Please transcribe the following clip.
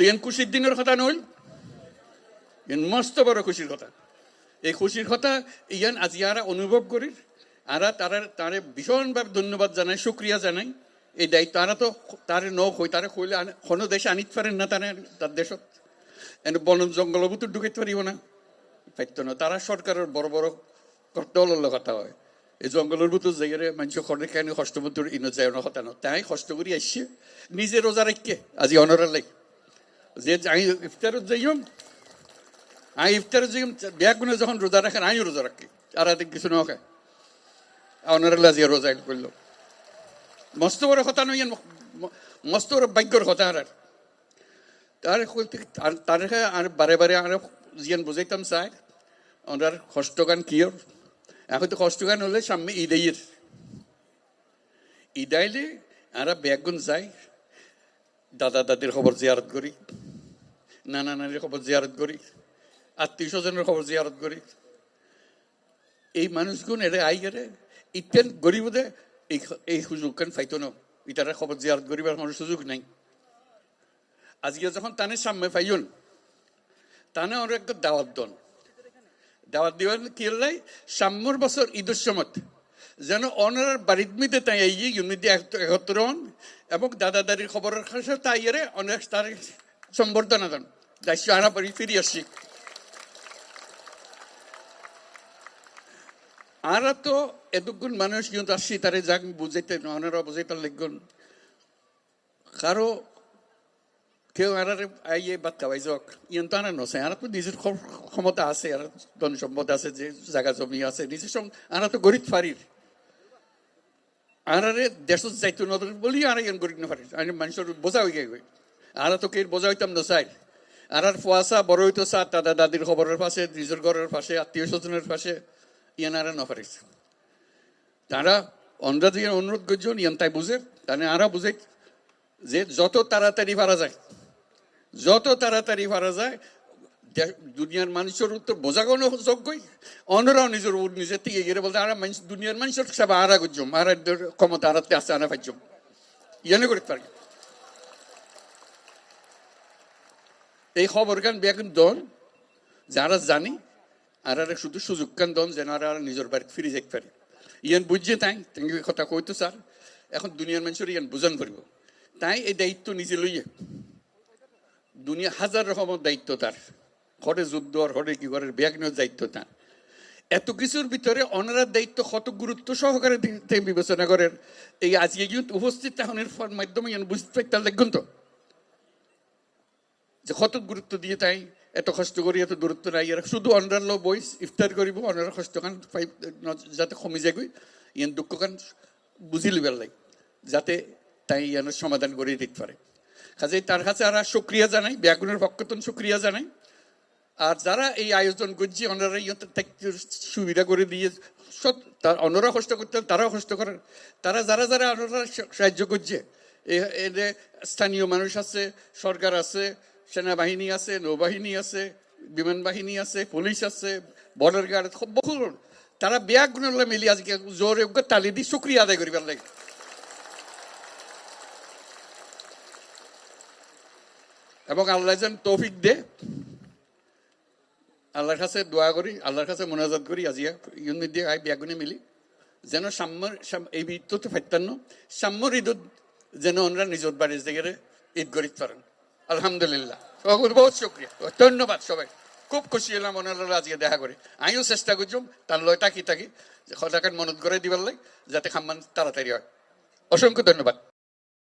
তো এন খুশির দিনের কথা নইল এন মস্ত বড় খুশির কথা। এই খুশির কথা ইয়ান আজি আরা অনুভব করি আরা তারা, তারে ভীষণভাবে ধন্যবাদ জানাই, শুক্রিয়া জানাই। এই দায়িত্ব আরা তো তারে ন হই, তারে কইলে কোনো দেশে আনিত পারেন না তারা, তার দেশত। এন বন জঙ্গল ভিতর ঢুকাইতে পারিব না। পাইত না, তারা সরকারের বড় বড় কর্তলের কথা হয়। এই জঙ্গলের ভিতর যাইরে মানুষ খনে কেন কষ্ট ভিতর ইন যায় না তাই কষ্ট করি আসছে নিজে রোজা রাখকে আজি অনরের লাগে যে আমি ইফতারত যাইম আমি ইফতার যে ব্যাগ গুনে যখন রোজা রাখেন, আমিও রোজা রাখি। আর এদিক কিছু না খায়। অনারেলা যে রোজা করল। মস্ত বড় কথা নই মস্ত বড় ভাগ্যর কথা আর। তার তার আর বারে বারে আর জিয়ান বুঝাইতাম, চাই, ওনার কষ্টগান কিয়র এখন তো কষ্টগান হলে সামনে ঈদের ঈদাইলে আরা ব্যাগুন যাই দাদা দাদির খবর জিয়ারত করি। নানা নানির খবর জিয়ারত করি। আত্মীয় স্বজনের খবর জিয়ারত করি। এই মানুষগুন এরে আই গেলে ইতেন গরিবদে এই এই সুযোগ কান ফাইতো না। ইতারা খবর জিয়ারত করিবার কোনো সুযোগ নাই। আজকে যখন তানে সামনে পাইন তানে একটা দাওয়াত দন। দাওয়াত দিবার কি লাই সাম্যর বছর ঈদের সময় যেন অনার বাড়ির মধ্যে তাই এই ইউনিটি একত্র হন এবং দাদা দাদির খবরের কাছে তাই এরে অনেক তার সম্বর্ধনা দেন। আনা ফিরে আসছি আর তো এতগুণ মানুষ কিন্তু আসছি তারে যাক বুঝাইতে অনারা বুঝাইতে লিখগুন কারও কেউ আর আইয়ে বাদ খাওয়াই যাক ইয়ান তো আনা নছে আর তো নিজের ক্ষ- ক্ষমতা আছে আর ধন সম্পদ আছে যে জায়গা জমি আছে নিজের সঙ্গে আর তো গরিব ফারির আর আরে দেশত যাইতো নদর বলি আর ইয়ান গরিব না ফারির মানুষের বোঝা হয়ে গেই আর তো কে বোঝা হইতাম না চাই আর আর ফুয়াশা বড় হইতো চা দাদা দাদির খবরের পাশে, নিজের ঘরের পাশে, আত্মীয় স্বজনের পাশে, ইয়ান আর না ফারিস তারা অন্ধ্রা দিয়ে অনুরোধ করছেন ইয়ান তাই বুঝে তাহলে আরা বুঝে যে যত তাড়াতাড়ি পারা যায়, যত তাড়াতাড়ি পারা যায় দুনিয়ার মানুষের উত্তর বোঝা কোনো যোগ্যই, অন্যরাও নিজের নিজের থেকে গিয়ে বলতে, আর মানুষ দুনিয়ার মানুষের সব আরা করছম আর ক্ষমতা আরাতে আছে আনা পাইছম। ইয়ানে করতে পারি এই খবর গান বেগুন দন যারা জানি, আর শুধু সুযোগ কান দন যেন আর আর নিজের বাড়িতে ফিরে যেতে পারে। ইয়ান বুঝছে তাই? তেঙ্গি কথা কইতো স্যার। এখন দুনিয়ার মানুষের ইয়ান বুঝান পারিব তাই এই দায়িত্ব নিজে লইয়ে। দুনিয়া হাজার রকমের দায়িত্ব তার। ঘরে যুদ্ধ আর ঘরে কি ঘরের ব্যাগ নেওয়ার দায়িত্ব তার। এত কিছুর ভিতরে অনারার দায়িত্ব কত গুরুত্ব সহকারে বিবেচনা করেন। এই আজকে কিন্তু উপস্থিত তাহনের মাধ্যমে বুঝতে পারতাম দেখুন তো যে কত গুরুত্ব দিয়ে তাই এত কষ্ট করি, এত দূরত্ব নাই। এরা শুধু অনার লো বই ইফতার করিব অনার কষ্ট কান যাতে কমে যাগই ইয়ান দুঃখ কান বুঝি লিবার লাই যাতে তাই ইয়ানোর সমাধান করে দিতে পারে। কাজেই তার কাছে আর সুক্রিয়া জানাই ব্যাগুনের পক্ষতন সুক্রিয়া জানাই। আর যারা এই আয়োজন করছে ওনারা সুবিধা করে দিয়ে সব তার অন্যরা কষ্ট করতে তারাও কষ্ট করেন তারা যারা যারা ওনারা সাহায্য করছে স্থানীয় মানুষ আছে, সরকার আছে সেনাবাহিনী আছে, নৌবাহিনী আছে বিমান বাহিনী আছে, পুলিশ আছে বর্ডার গার্ড বহু তারা ব্যাগুনের মিলি আজকে জোরে তালি দিয়ে সুক্রিয়া আদায় করিবার লাগে এবং আল্লাহ যেন তৌফিক দে। আল্লাহর কাছে দোয়া করি, আল্লাহর কাছে মোনাজাত করি আজিয়া ইউনি দিয়ে আই ব্যাগুনে মিলি। যেন সাম্যর এই ঈদ তো ফাইতান্ন সাম্যর ঈদ যেন ওনারা নিজের বাড়ির জায়গায় ঈদ করিতে পারেন। আলহামদুলিল্লাহ। বহুত শুক্রিয়া। ধন্যবাদ সবাই। খুব খুশি হলাম ওনারা আজকে দেখা করে। আমিও চেষ্টা করছিলাম তার লয় তাকি তাকি সদাকে মনত করে দিবার লাগে যাতে খাম্মান তাড়াতাড়ি হয়। অসংখ্য ধন্যবাদ।